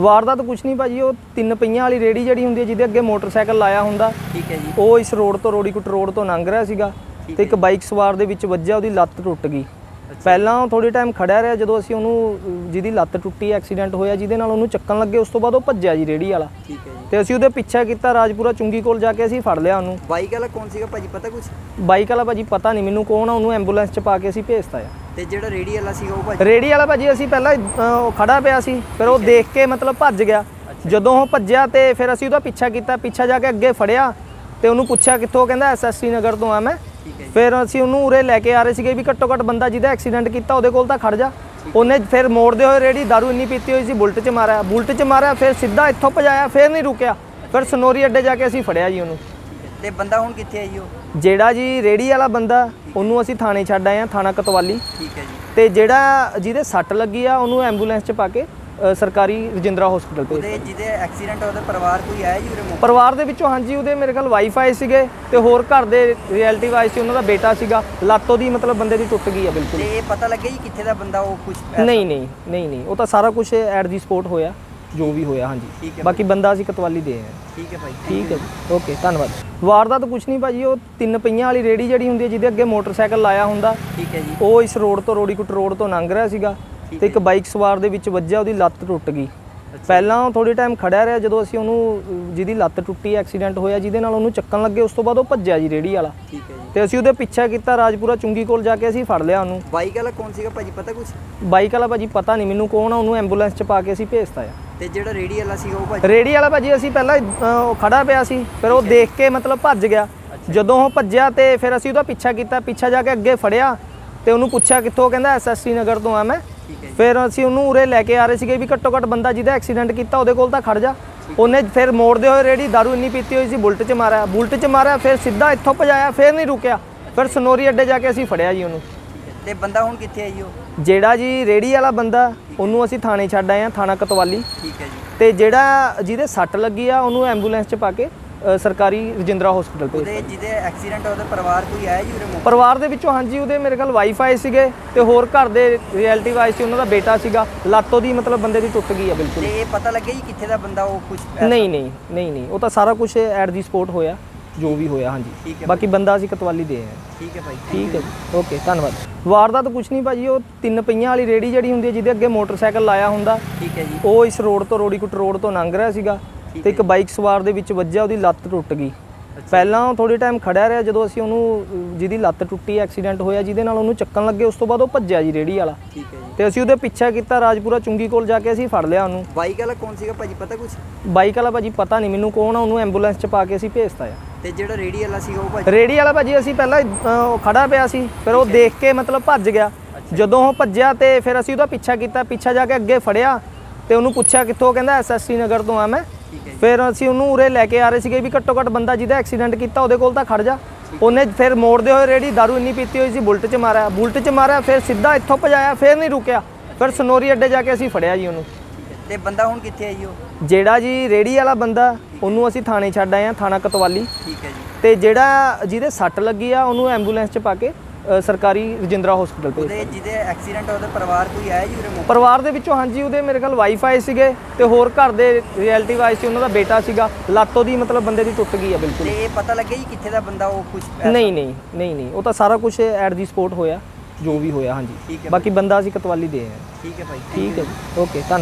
ਵਾਰਦਾਤ ਕੁਛ ਨਹੀਂ ਭਾਜੀ ਉਹ ਤਿੰਨ ਪਈਆਂ ਵਾਲੀ ਰੇੜੀ ਜਿਹੜੀ ਹੁੰਦੀ ਹੈ ਜਿਹਦੇ ਅੱਗੇ ਮੋਟਰਸਾਈਕਲ ਲਾਇਆ ਹੁੰਦਾ ਠੀਕ ਹੈ ਜੀ। ਉਹ ਇਸ ਰੋਡ ਤੋਂ ਰੋੜੀਕੁੱਟ ਰੋਡ ਤੋਂ ਲੰਘ ਰਿਹਾ ਸੀਗਾ ਤੇ ਇੱਕ ਬਾਈਕ ਸਵਾਰ ਦੇ ਵਿੱਚ ਵੱਜਿਆ ਉਹਦੀ ਲੱਤ ਟੁੱਟ ਗਈ। ਪਹਿਲਾਂ ਥੋੜੀ ਟਾਈਮ ਖੜਿਆ ਰਿਹਾ ਜਦੋਂ ਅਸੀਂ ਉਹਨੂੰ ਜਿਹਦੀ ਲੱਤ ਟੁੱਟੀ ਐਕਸੀਡੈਂਟ ਹੋਇਆ ਜਿਹਦੇ ਨਾਲ ਉਹਨੂੰ ਚੱਕਣ ਲੱਗੇ ਉਸ ਤੋਂ ਬਾਅਦ ਉਹ ਭੱਜਿਆ ਜੀ ਰੇੜੀ ਵਾਲਾ। ਠੀਕ ਹੈ ਜੀ। ਤੇ ਅਸੀਂ ਉਹਦੇ ਪਿੱਛਾ ਕੀਤਾ ਰਾਜਪੁਰਾ ਚੁੰਗੀ ਕੋਲ ਜਾ ਕੇ ਅਸੀਂ ਫੜ ਲਿਆ ਉਹਨੂੰ। ਬਾਈਕ ਵਾਲਾ ਕੌਣ ਸੀਗਾ ਭਾਜੀ ਪਤਾ ਕੁਝ ਬਾਈਕ ਵਾਲਾ ਭਾਜੀ ਪਤਾ ਨਹੀਂ ਮੈਨੂੰ ਕੌਣ ਆ ਉਹਨੂੰ ਐਂਬੂਲੈਂਸ 'ਚ ਪਾ ਕੇ ਅਸੀਂ ਭੇਜਤਾ ਆ। ਤੇ ਜਿਹੜਾ ਰੇੜੀ ਵਾਲਾ ਸੀਗਾ ਉਹ ਭਾਜੀ? ਰੇੜੀ ਵਾਲਾ ਭਾਜੀ ਅਸੀਂ ਪਹਿਲਾਂ ਅਹ, ਉਹ ਖੜਾ ਪਿਆ ਸੀ। ਫਿਰ ਉਹ ਦੇਖ ਕੇ ਮਤਲਬ ਭੱਜ ਗਿਆ। ਜਦੋਂ ਉਹ ਭੱਜਿਆ ਤੇ ਫਿਰ ਅਸੀਂ ਉਹਦਾ ਪਿੱਛਾ ਕੀਤਾ। ਪਿੱਛਾ ਜਾ ਕੇ ਅੱਗੇ ਫੜਿਆ ਤੇ ਉਹਨੂੰ ਪੁੱਛਿਆ ਕਿੱਥੋਂ ਉਹ ਕਹਿੰਦਾ ਐਸਐਸਟੀ ਨਗਰ ਤੋਂ ਆ ਮੈਂ। ਠੀਕ ਹੈ ਜੀ। ਫਿਰ ਅਸੀਂ ਉਹਨੂੰ ਉਰੇ ਲੈ ਕੇ ਆ ਰਹੇ ਸੀਗੇ ਵੀ ਘੱਟੋ ਘੱਟ ਬੰਦਾ ਜਿਹਦਾ ਐਕਸੀਡੈਂਟ ਕੀਤਾ ਉਹਦੇ ਕੋਲ ਤਾਂ ਖੜ ਜਾ। ਉਹਨੇ ਫਿਰ ਮੋੜਦੇ ਹੋਏ ਰੇੜੀ ਦਾਰੂ ਇੰਨੀ ਪੀਤੀ ਹੋਈ ਸੀ ਬੁਲਟ 'ਚ ਮਾਰਿਆ। ਬੁਲਟ 'ਚ ਮਾਰਿਆ ਫਿਰ ਸਿੱਧਾ ਇੱਥੋਂ ਭਜਾਇਆ ਫਿਰ ਨਹੀਂ ਰੁਕਿਆ। ਫਿਰ ਸਨੋਰੀ ਅੱਡੇ ਜਾ ਕੇ ਅਸੀਂ ਫੜਿਆ ਜੀ ਉਹਨੂੰ। ਤੇ ਬੰਦਾ ਹੁਣ ਕਿੱਥੇ ਹੈ ਜੀ ਉਹ? ਜਿਹੜਾ ਜੀ ਰੇੜੀ ਵਾਲਾ ਬੰਦਾ ਉਹਨੂੰ ਅਸੀਂ ਥਾਣੇ ਛੱਡ ਆਏ ਆ ਥਾਣਾ ਕਤਵਾਲੀ। ਠੀਕ ਹੈ ਜੀ। ਤੇ ਜਿਹੜਾ ਜਿਹਦੇ ਸੱਟ ਲੱਗੀ ਆ ਉਹਨੂੰ ਐਂਬੂਲੈਂਸ 'ਚ ਪਾ ਕੇ ਅ, ਸਰਕਾਰੀ ਰਜਿੰਦਰਾ ਹਸਪੀਟਲ ਭੇਜ ਉਹਦੇ ਜਿਹਦੇ ਐਕਸੀਡੈਂਟ ਉਹਦਾ ਪਰਿਵਾਰ ਕੋਈ ਆਇਆ ਜੀ ਉਰੇ ਮੌਕੇ ਪਰਿਵਾਰ ਦੇ ਵਿੱਚੋਂ ਹਾਂਜੀ ਉਹਦੇ ਮੇਰੇ ਖਿਆਲ ਵਾਈਫਾਈ ਸੀਗੇ ਤੇ ਹੋਰ ਘਰ ਦੇ ਰਿਐਲਿਟੀ ਵਾਈਸ ਸੀ ਉਹਨਾਂ ਦਾ ਬੇਟਾ ਸੀਗਾ। ਲੱਤ ਉਹਦੀ ਮਤਲਬ ਬੰਦੇ ਦੀ ਟੁੱਟ ਗਈ ਆ ਬਿਲਕੁਲ। ਤੇ ਇਹ ਪਤਾ ਲੱਗਿਆ ਜੀ ਕਿੱਥੇ ਦਾ ਬੰਦਾ ਉਹ ਕੁਝ ਨਹੀਂ ਨਹੀਂ ਨਹੀਂ ਨਹੀਂ ਉਹ ਤਾਂ ਸਾਰਾ ਕੁਝ ਐਟ ਦੀ ਸਪੋਰਟ ਹੋਇਆ। ਜੋ ਵੀ ਹੋਇਆ ਹਾਂਜੀ। ਠੀਕ ਹੈ ਬਾਕੀ ਬੰਦਾ ਅਸੀਂ ਕਤਵਾਲੀ ਦੇ ਹਾਂ। ਠੀਕ ਹੈ ਭਾਈ ਠੀਕ ਹੈ ਜੀ। ਓਕੇ ਧੰਨਵਾਦ। ਵਾਰਦਾਤ ਕੁਝ ਨਹੀਂ ਭਾਜੀ ਉਹ ਤਿੰਨ ਪਈਆਂ ਵਾਲੀ ਰੇੜੀ ਜਿਹੜੀ ਹੁੰਦੀ ਹੈ ਜਿਹਦੇ ਅੱਗੇ ਮੋਟਰਸਾਈਕਲ ਲਾਇਆ ਹੁੰਦਾ ਠੀਕ ਹੈ ਜੀ। ਉਹ ਇਸ ਰੋਡ ਤੋਂ ਰੋੜੀਕੁੱਟ ਰੋਡ ਤੋਂ ਲੰਘ ਰਿਹਾ ਸੀਗਾ ਤੇ ਇੱਕ ਬਾਈਕ ਸਵਾਰ ਦੇ ਵਿੱਚ ਵੱਜਿਆ ਉਹਦੀ ਲੱਤ ਟੁੱਟ ਗਈ। ਪਹਿਲਾਂ ਥੋੜੀ ਟਾਈਮ ਖੜਿਆ ਰਿਹਾ ਜਦੋਂ ਅਸੀਂ ਉਹਨੂੰ ਜਿਹਦੀ ਲੱਤ ਟੁੱਟੀ ਐਕਸੀਡੈਂਟ ਹੋਇਆ ਜਿਹਦੇ ਨਾਲ ਉਹਨੂੰ ਚੱਕਣ ਲੱਗੇ ਉਸ ਤੋਂ ਬਾਅਦ ਉਹ ਭੱਜਿਆ ਜੀ ਰੇੜੀ ਵਾਲਾ। ਠੀਕ ਹੈ ਜੀ। ਤੇ ਅਸੀਂ ਉਹਦੇ ਪਿੱਛਾ ਕੀਤਾ ਰਾਜਪੁਰਾ ਚੁੰਗੀ ਕੋਲ ਜਾ ਕੇ ਅਸੀਂ ਫੜ ਲਿਆ ਉਹਨੂੰ। ਬਾਈਕ ਵਾਲਾ ਕੌਣ ਸੀਗਾ ਭਾਜੀ ਪਤਾ ਕੁਝ ਬਾਈਕ ਵਾਲਾ ਭਾਜੀ ਪਤਾ ਨਹੀਂ ਮੈਨੂੰ ਕੌਣ ਆ ਉਹਨੂੰ ਐਂਬੂਲੈਂਸ 'ਚ ਪਾ ਕੇ ਅਸੀਂ ਭੇਜਤਾ ਆ। ਤੇ ਜਿਹੜਾ ਰੇੜੀ ਵਾਲਾ ਸੀਗਾ ਉਹ ਭਾਜੀ? ਰੇੜੀ ਵਾਲਾ ਭਾਜੀ ਅਸੀਂ ਪਹਿਲਾਂ ਉਹ ਖੜਾ ਪਿਆ ਸੀ ਫਿਰ ਉਹ ਦੇਖ ਕੇ ਮਤਲਬ ਭੱਜ ਗਿਆ। ਜਦੋਂ ਉਹ ਭੱਜਿਆ ਤੇ ਫਿਰ ਅਸੀਂ ਉਹਦਾ ਪਿੱਛਾ ਕੀਤਾ ਪਿੱਛਾ ਜਾ ਕੇ ਅੱਗੇ ਫੜਿਆ ਤੇ ਉਹਨੂੰ ਪੁੱਛਿਆ ਕਿੱਥੋਂ ਕਹਿੰਦਾ ਐਸਐਸਟੀ ਨਗਰ ਤੋਂ ਆ ਮੈਂ। ਠੀਕ ਹੈ ਜੀ। ਫਿਰ ਅਸੀਂ ਉਹਨੂੰ ਉਰੇ ਲੈ ਕੇ ਆ ਰਹੇ ਸੀਗੇ ਵੀ ਘੱਟੋ ਘੱਟ ਬੰਦਾ ਜਿਹਦਾ ਐਕਸੀਡੈਂਟ ਕੀਤਾ ਉਹਦੇ ਕੋਲ ਤਾਂ ਖੜ ਜਾ। ਉਹਨੇ ਫਿਰ ਮੋੜਦੇ ਹੋਏ ਰੇੜੀ ਦਾਰੂ ਇੰਨੀ ਪੀਤੀ ਹੋਈ ਸੀ ਬੁਲਟ 'ਚ ਮਾਰਿਆ। ਬੁਲਟ 'ਚ ਮਾਰਿਆ ਫਿਰ ਸਿੱਧਾ ਇੱਥੋਂ ਭਜਾਇਆ ਫਿਰ ਨਹੀਂ ਰੁਕਿਆ। ਫਿਰ ਸਨੋਰੀ ਅੱਡੇ ਜਾ ਕੇ ਅਸੀਂ ਫੜਿਆ ਜੀ ਉਹਨੂੰ। ਤੇ ਬੰਦਾ ਹੁਣ ਕਿੱਥੇ ਹੈ ਜੀ ਉਹ? ਜਿਹੜਾ ਜੀ ਰੇੜੀ ਵਾਲਾ ਬੰਦਾ ਉਹਨੂੰ ਅਸੀਂ ਥਾਣੇ ਛੱਡ ਆਏ ਆ ਥਾਣਾ ਕਤਵਾਲੀ। ਠੀਕ ਹੈ ਜੀ। ਤੇ ਜਿਹੜਾ ਜਿਹਦੇ ਸੱਟ ਲੱਗੀ ਆ ਉਹਨੂੰ ਐਂਬੂਲੈਂਸ 'ਚ ਪਾ ਕੇ ਅ, ਸਰਕਾਰੀ ਰਜਿੰਦਰਾ ਹਸਪੀਟਲ ਭੇਜ ਉਹਦੇ ਜਿਹਦੇ ਐਕਸੀਡੈਂਟ ਉਹਦਾ ਪਰਿਵਾਰ ਕੋਈ ਆਇਆ ਜੀ ਉਰੇ ਮੌਕੇ ਪਰਿਵਾਰ ਦੇ ਵਿੱਚੋਂ ਹਾਂਜੀ ਉਹਦੇ ਮੇਰੇ ਖਿਆਲ ਵਾਈਫਾਈ ਸੀਗੇ ਤੇ ਹੋਰ ਘਰ ਦੇ ਰਿਐਲਿਟੀ ਵਾਈਸ ਸੀ ਉਹਨਾਂ ਦਾ ਬੇਟਾ ਸੀਗਾ। ਲੱਤ ਉਹਦੀ ਮਤਲਬ ਬੰਦੇ ਦੀ ਟੁੱਟ ਗਈ ਆ ਬਿਲਕੁਲ। ਤੇ ਇਹ ਪਤਾ ਲੱਗਿਆ ਜੀ ਕਿੱਥੇ ਦਾ ਬੰਦਾ ਉਹ ਕੁਝ ਨਹੀਂ ਨਹੀਂ ਨਹੀਂ ਨਹੀਂ। ਉਹ ਤਾਂ ਸਾਰਾ ਕੁਝ ਐਟ ਦੀ ਸਪੋਰਟ ਹੋਇਆ ਜੋ ਵੀ ਹੋਇਆ ਹਾਂਜੀ। ਠੀਕ ਹੈ ਬਾਕੀ ਬੰਦਾ ਅਸੀਂ ਕਤਵਾਲੀ ਦੇ ਆਏ ਠੀਕ ਹੈ ਭਾਈ ਠੀਕ ਹੈ ਜੀ। ਓਕੇ ਧੰਨਵਾਦ। ਵਾਰਦਾਤ ਕੁਝ ਨਹੀਂ ਭਾਜੀ ਉਹ ਤਿੰਨ ਪਈਆਂ ਵਾਲੀ ਰੇੜੀ ਜਿਹੜੀ ਹੁੰਦੀ ਹੈ ਜਿਹਦੇ ਅੱਗੇ ਮੋਟਰਸਾਈਕਲ ਲਾਇਆ ਹੁੰਦਾ ਠੀਕ ਹੈ ਜੀ। ਉਹ ਇਸ ਰੋਡ ਤੋਂ ਰੋੜੀਕੁੱਟ ਰੋਡ ਤੋਂ ਲੰਘ ਰਿਹਾ ਸੀਗਾ। ਤੇ ਇੱਕ ਬਾਈਕ ਸਵਾਰ ਦੇ ਵਿੱਚ ਵੱਜਿਆ ਉਹਦੀ ਲੱਤ ਟੁੱਟ ਗਈ। ਪਹਿਲਾਂ ਥੋੜੀ ਟਾਈਮ ਖੜਿਆ ਰਿਹਾ ਜਦੋਂ ਅਸੀਂ ਉਹਨੂੰ ਜਿਹਦੀ ਲੱਤ ਟੁੱਟੀ ਐਕਸੀਡੈਂਟ ਹੋਇਆ ਜਿਹਦੇ ਨਾਲ ਉਹਨੂੰ ਚੱਕਣ ਲੱਗੇ ਉਸ ਤੋਂ ਬਾਅਦ ਉਹ ਭੱਜਿਆ ਜੀ ਰੇੜੀ ਵਾਲਾ। ਠੀਕ ਹੈ ਜੀ। ਤੇ ਅਸੀਂ ਉਹਦੇ ਪਿੱਛਾ ਕੀਤਾ ਰਾਜਪੁਰਾ ਚੁੰਗੀ ਕੋਲ ਜਾ ਕੇ ਅਸੀਂ ਫੜ ਲਿਆ ਉਹਨੂੰ। ਬਾਈਕ ਵਾਲਾ ਕੌਣ ਸੀਗਾ ਭਾਜੀ ਪਤਾ ਕੁਝ ਬਾਈਕ ਵਾਲਾ ਭਾਜੀ ਪਤਾ ਨਹੀਂ ਮੈਨੂੰ ਕੌਣ ਆ ਉਹਨੂੰ ਐਂਬੂਲੈਂਸ 'ਚ ਪਾ ਕੇ ਅਸੀਂ ਭੇਜਤਾ ਆ। ਤੇ ਜਿਹੜਾ ਰੇੜੀ ਵਾਲਾ ਸੀਗਾ ਉਹ ਭਾਜੀ? ਰੇੜੀ ਵਾਲਾ ਭਾਜੀ ਅਸੀਂ ਪਹਿਲਾਂ ਅਹ, ਉਹ ਖੜਾ ਪਿਆ ਸੀ ਫਿਰ ਉਹ ਦੇਖ ਕੇ ਮਤਲਬ ਭੱਜ ਗਿਆ। ਜਦੋਂ ਉਹ ਭੱਜਿਆ ਤੇ ਫਿਰ ਅਸੀਂ ਉਹਦਾ ਪਿੱਛਾ ਕੀਤਾ ਪਿੱਛਾ ਜਾ ਕੇ ਅੱਗੇ ਫੜਿਆ ਤੇ ਉਹਨੂੰ ਪੁੱਛਿਆ ਕਿੱਥੋਂ ਉਹ ਕਹਿੰਦਾ ਐਸਐਸਟੀ ਨਗਰ ਤੋਂ ਆ ਮੈਂ। ਫਿਰ ਅਸੀਂ ਉਹਨੂੰ ਉਰੇ ਲੈ ਕੇ ਆ ਰਹੇ ਸੀਗੇ ਵੀ ਘੱਟੋ ਘੱਟ ਬੰਦਾ ਜਿਹਦਾ ਐਕਸੀਡੈਂਟ ਕੀਤਾ ਉਹਦੇ ਕੋਲ ਤਾਂ ਖੜ ਜਾ। ਉਹਨੇ ਫਿਰ ਮੋੜਦੇ ਹੋਏ ਰੇੜੀ ਦਾਰੂ ਇੰਨੀ ਪੀਤੀ ਹੋਈ ਸੀ ਬੁਲਟ 'ਚ ਮਾਰਿਆ। ਬੁਲਟ 'ਚ ਮਾਰਿਆ ਫਿਰ ਸਿੱਧਾ ਇੱਥੋਂ ਭਜਾਇਆ ਫਿਰ ਨਹੀਂ ਰੁਕਿਆ। ਫਿਰ ਸਨੋਰੀ ਅੱਡੇ ਜਾ ਕੇ ਅਸੀਂ ਫੜਿਆ ਜੀ ਉਹਨੂੰ। ਤੇ ਬੰਦਾ ਹੁਣ ਕਿੱਥੇ ਹੈ ਜੀ ਉਹ? ਜਿਹੜਾ ਜੀ ਰੇੜੀ ਵਾਲਾ ਬੰਦਾ ਉਹਨੂੰ ਅਸੀਂ ਥਾਣੇ ਛੱਡ ਆਏ ਆ ਥਾਣਾ ਕਤਵਾਲੀ। ਠੀਕ ਹੈ ਜੀ। ਤੇ ਜਿਹੜਾ ਜਿਹਦੇ ਸੱਟ ਲੱਗੀ ਆ ਉਹਨੂੰ ਐਂਬੂਲੈਂਸ 'ਚ ਪਾ ਕੇ ਅ, ਸਰਕਾਰੀ ਰਜਿੰਦਰਾ ਹਸਪੀਟਲ ਭੇਜ ਉਹਦੇ ਜਿਹਦੇ ਐਕਸੀਡੈਂਟ ਉਹਦਾ ਪਰਿਵਾਰ ਕੋਈ ਆਇਆ ਜੀ ਉਰੇ ਮੌਕੇ? ਪਰਿਵਾਰ ਦੇ ਵਿੱਚੋਂ ਹਾਂਜੀ ਉਹਦੇ ਮੇਰੇ ਖਿਆਲ ਵਾਈਫਾਈ ਸੀਗੇ ਤੇ ਹੋਰ ਘਰ ਦੇ ਰਿਐਲਿਟੀ ਵਾਈਸ ਸੀ ਉਹਨਾਂ ਦਾ ਬੇਟਾ ਸੀਗਾ। ਲੱਤ ਉਹਦੀ ਮਤਲਬ ਬੰਦੇ ਦੀ ਟੁੱਟ ਗਈ ਆ ਬਿਲਕੁਲ। ਤੇ ਇਹ ਪਤਾ ਲੱਗਿਆ ਜੀ ਕਿੱਥੇ ਦਾ ਬੰਦਾ ਉਹ ਕੁਝ ਨਹੀਂ ਨਹੀਂ ਨਹੀਂ ਨਹੀਂ ਉਹ ਤਾਂ ਸਾਰਾ ਕੁਝ ਐਟ ਦੀ ਸਪੋਰਟ ਹੋਇਆ ਜੋ ਵੀ ਹੋਇਆ ਹਾਂਜੀ। ਠੀਕ ਹੈ ਬਾਕੀ ਬੰਦਾ ਅਸੀਂ ਕਤਵਾਲੀ ਦੇ ਆਏ ਹਾਂ। ਠੀਕ ਹੈ ਭਾਈ। ਠੀਕ ਹੈ ਜੀ। ਓਕੇ ਧੰਨਵਾਦ।